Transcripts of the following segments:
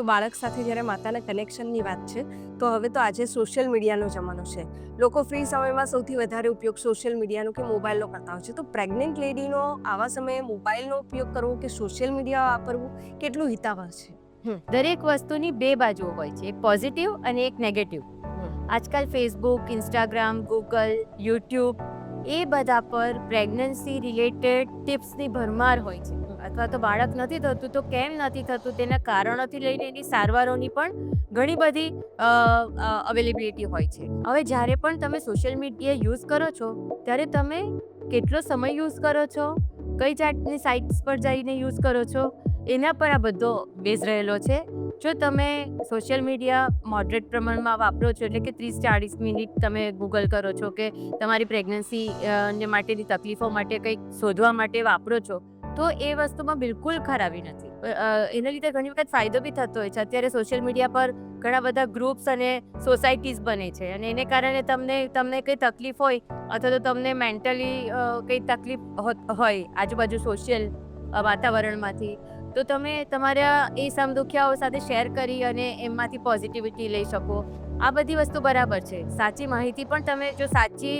તો બાળક સાથે જ્યારે માતાના કનેક્શનની વાત છે તો હવે તો આજે સોશિયલ મીડિયાનો જમાનો છે. લોકો ફ્રી સમયમાં સૌથી વધારે ઉપયોગ સોશિયલ મીડિયાનો કે મોબાઈલનો કરતા હોય છે. તો પ્રેગ્નન્ટ લેડીનો આવા સમયે મોબાઈલનો ઉપયોગ કરવો કે સોશિયલ મીડિયા વાપરવું કેટલું હિતાવહ છે? દરેક વસ્તુની બે બાજુઓ હોય છે એક પોઝિટિવ અને એક નેગેટિવ આજકાલ ફેસબુક ઇન્સ્ટાગ્રામ ગૂગલ યુટ્યુબ એ બધા પર પ્રેગ્નન્સી રિલેટેડ ટિપ્સની ભરમાર હોય છે. અથવા તો બાળક નથી થતું તો કેમ નથી થતું તેના કારણોથી લઈને એની સારવારોની પણ ઘણી બધી અવેલેબિલિટી હોય છે. હવે જ્યારે પણ તમે સોશિયલ મીડિયા યુઝ કરો છો, ત્યારે તમે કેટલો સમય યુઝ કરો છો? કઈ જાતની સાઇટ્સ પર જઈને યુઝ કરો છો? એના પર આ બધો બેઝ રહેલો છે. જો તમે સોશિયલ મીડિયા મોડરેટ પ્રમાણમાં વાપરો છો, એટલે કે ત્રીસ ચાળીસ મિનિટ તમે ગૂગલ કરો છો કે તમારી પ્રેગ્નન્સી ને માટેની તકલીફો માટે કંઈક શોધવા માટે વાપરો છો, તો એ વસ્તુમાં બિલકુલ ખરાબી નથી. એના લીધે ઘણી વખત ફાયદો બી થતો હોય છે. અત્યારે સોશિયલ મીડિયા પર ઘણા બધા ગ્રુપ્સ અને સોસાયટીઝ બને છે અને એને કારણે તમને તમને કંઈ તકલીફ હોય અથવા તો તમને મેન્ટલી કંઈ તકલીફ હોય આજુબાજુ સોશિયલ વાતાવરણમાંથી તો તમે તમારા એ સમદુખ્યાઓ સાથે શેર કરી અને એમાંથી પોઝિટિવિટી લઈ શકો. આ બધી વસ્તુ બરાબર છે. સાચી માહિતી પણ તમે જો સાચી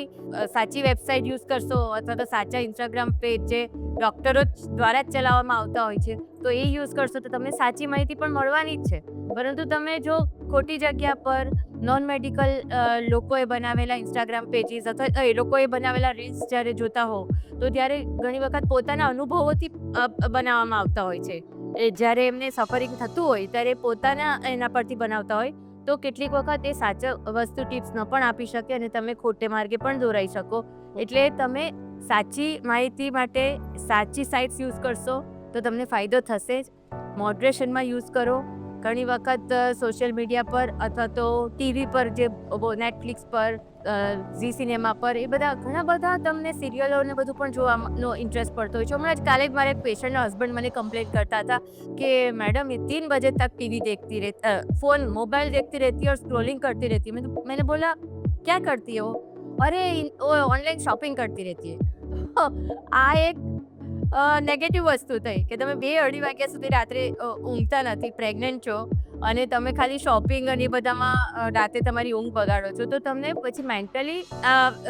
સાચી વેબસાઇટ યુઝ કરશો અથવા તો સાચા ઇન્સ્ટાગ્રામ પેજ જે ડૉક્ટરો દ્વારા જ ચલાવવામાં આવતા હોય છે, તો એ યુઝ કરશો તો તમને સાચી માહિતી પણ મળવાની જ છે. પરંતુ તમે જો ખોટી જગ્યા પર નોન મેડિકલ લોકોએ બનાવેલા ઇન્સ્ટાગ્રામ પેજીસ અથવા એ લોકોએ બનાવેલા રીલ્સ જ્યારે જોતા હો તો ત્યારે ઘણી વખત પોતાના અનુભવોથી બનાવવામાં આવતા હોય છે. જ્યારે એમને સફરિંગ થતું હોય, ત્યારે પોતાના એના પરથી બનાવતા હોય, તો કેટલીક વખત એ સાચા વસ્તુ ટિપ્સ ન પણ આપી શકે અને તમે ખોટે માર્ગે પણ દોરાઈ શકો. એટલે તમે સાચી માહિતી માટે સાચી સાઇટ્સ યુઝ કરશો, તો તમને ફાયદો થશે જ. મોડરેશનમાં યુઝ કરો. ઘણી વખત સોશિયલ મીડિયા પર અથવા તો ટીવી પર જે નેટફ્લિક્સ પર ઝી સિનેમા પર એ બધા ઘણા બધા તમને સિરિયલો ને બધું પણ જોવાનો ઇન્ટરેસ્ટ પડતો હોય છે હમણાં જ કાલે જ મારે એક પેશન્ટના હસબન્ડ મને કમ્પ્લેન કરતા હતા કે मैडम ये तीन बजे तक टीवी देखती रहती फोन मोबाइल देखती रहती है और स्क्रॉलिंग करती रहती है मैंने मैंने बोला क्या करती है वो अरे इन- वो ऑनलाइन शॉपिंग करती रहती है આ એક નેગેટિવ વસ્તુ થઈ કે તમે બે અઢી વાગ્યા સુધી રાત્રે ઊંઘતા નથી પ્રેગ્નન્ટ છો અને તમે ખાલી શોપિંગ અને એ બધામાં રાતે તમારી ઊંઘ બગાડો છો, તો તમને પછી મેન્ટલી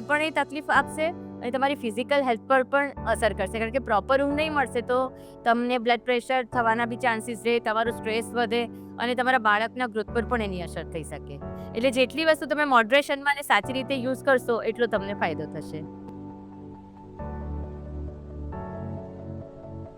પણ એ તકલીફ આપશે અને તમારી ફિઝિકલ હેલ્થ પર પણ અસર કરશે. કારણ કે પ્રોપર ઊંઘ નહીં મળશે તો તમને બ્લડ પ્રેશર થવાના બી ચાન્સીસ રહે, તમારું સ્ટ્રેસ વધે અને તમારા બાળકના ગ્રોથ પર પણ એની અસર થઈ શકે. એટલે જેટલી વસ્તુ તમે મોડરેશનમાં અને સાચી રીતે યુઝ કરશો, એટલો તમને ફાયદો થશે.